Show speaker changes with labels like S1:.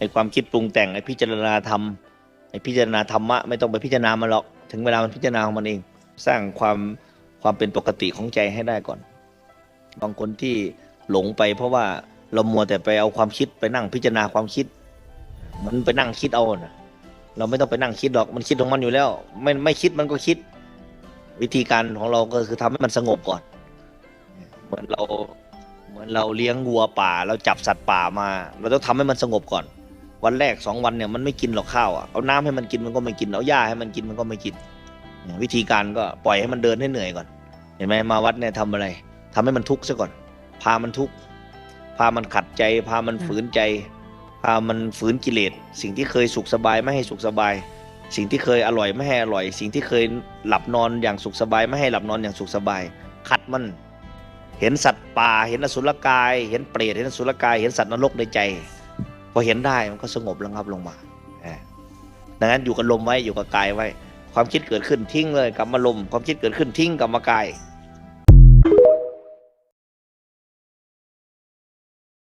S1: ไอ้ความคิดปรุงแต่งไอ้พิจารณาธรรมไอ้พิจารณาธรรมะไม่ต้องไปพิจารณามันหรอก ถึงเวลามันพิจารณาของมันเอง สร้างความความเป็นปกติของใจให้ได้ก่อน บางคนที่หลงไป เพราะว่าเรามัวแต่ไปเอาความคิดไปนั่งพิจารณาความคิด มันไปนั่งคิดเอานะเราไม่ต้องไปนั่งคิดหรอกมันคิดของมันอยู่แล้ว ไม่ไม่คิดมันก็คิด วิธีการของเราก็คือทำให้มันสงบก่อน เหมือนเราเหมือนเราเลี้ยงวัวป่า เราจับสัตว์ป่ามา เราต้องทำให้มันสงบก่อน วันแรกสองวันเนี่ยมันไม่กินหรอกข้าวอะเอาน้ำให้มันกินมันก็ไม่กินเอาหญ้าให้มันกินมันก็ไม่กิน วิธีการก็ปล่อยให้มันเดินให้เหนื่อยก่อน เห็นไหมมาวัดเนี่ยทำอะไรทำให้มันทุกข์ซะก่อน พามันทุกข์พามันขัดใจ พามันฝืนใจ พามันฝืนกิเลสสิ่งที่เคยสุขสบายไม่ให้สุขสบาย สิ่งที่เคยอร่อยไม่ให้อร่อย สิ่งที่เคยหลับนอนอย่างสุขสบายไม่ให้หลับนอนอย่างสุขสบาย ขัดมันเห็นสัตว์ป่า เห็นอสุรกาย เห็นเปรต เห็นอสุรกาย เห็นสัตว์นรกในใจ อเห็นได้มันก็สงบระงับลงมาดังนั้นอยู่กับลมไว้อยู่กับกายไว้ ความคิดเกิดขึ้นทิ้งเลยกลับมาลม ความคิดเกิดขึ้นทิ้งกลับมากาย